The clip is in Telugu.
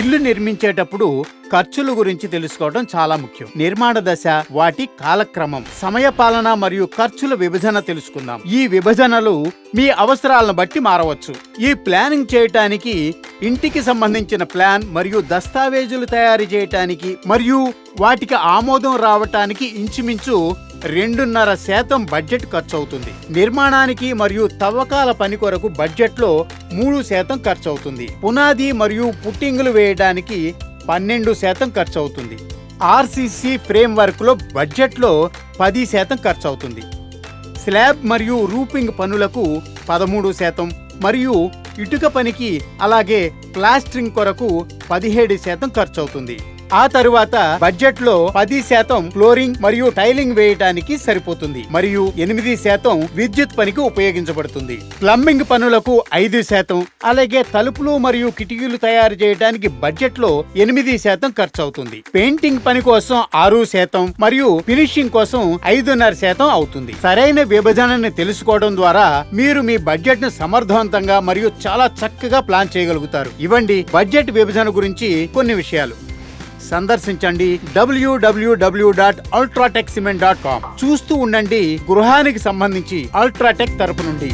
ఇల్లు నిర్మించేటప్పుడు ఖర్చుల గురించి తెలుసుకోవడం చాలా ముఖ్యం. నిర్మాణ దశ వాటి కాలక్రమం సమయపాలన మరియు ఖర్చుల విభజన తెలుసుకుందాం. ఈ విభజనలు మీ అవసరాలను బట్టి మారవచ్చు. ఈ ప్లానింగ్ చేయటానికి ఇంటికి సంబంధించిన ప్లాన్ మరియు దస్తావేజులు తయారు చేయటానికి మరియు వాటికి ఆమోదం రావటానికి ఇంచుమించు రెండున్నర శాతం బడ్జెట్ ఖర్చు అవుతుంది నిర్మాణానికి మరియు తవ్వకాల పని కొరకు బడ్జెట్లో మూడు శాతం ఖర్చు అవుతుంది పునాది మరియు పుట్టింగులు వేయడానికి పన్నెండు శాతం ఖర్చు అవుతుంది ఆర్సీసీ ఫ్రేమ్ బడ్జెట్లో పది శాతం ఖర్చు అవుతుంది స్లాబ్ మరియు రూపింగ్ పనులకు పదమూడు శాతం మరియు ఇటుక పనికి అలాగే ప్లాస్టరింగ్ కొరకు పదిహేడు శాతం ఖర్చు అవుతుంది ఆ తరువాత బడ్జెట్లో పది శాతం ఫ్లోరింగ్ మరియు టైలింగ్ వేయటానికి సరిపోతుంది. మరియు ఎనిమిది శాతం విద్యుత్ పనికి ఉపయోగించబడుతుంది. ప్లంబింగ్ పనులకు ఐదు శాతం అలాగే తలుపులు మరియు కిటికీలు తయారు చేయడానికి బడ్జెట్లో ఎనిమిది శాతం ఖర్చు అవుతుంది పెయింటింగ్ పని కోసం ఆరు శాతం మరియు ఫినిషింగ్ కోసం ఐదున్నర శాతం అవుతుంది. సరైన విభజనని తెలుసుకోవడం ద్వారా మీరు మీ బడ్జెట్ను సమర్థవంతంగా మరియు చాలా చక్కగా ప్లాన్ చేయగలుగుతారు. ఇవ్వండి బడ్జెట్ విభజన గురించి కొన్ని విషయాలు. సందర్శించండి డబ్ల్యూడబ్ల్యూడబ్ల్యూ dot UltraTech cement dot com చూస్తూ ఉండండి గృహానికి సంబంధించి అల్ట్రాటెక్ తరపు నుండి.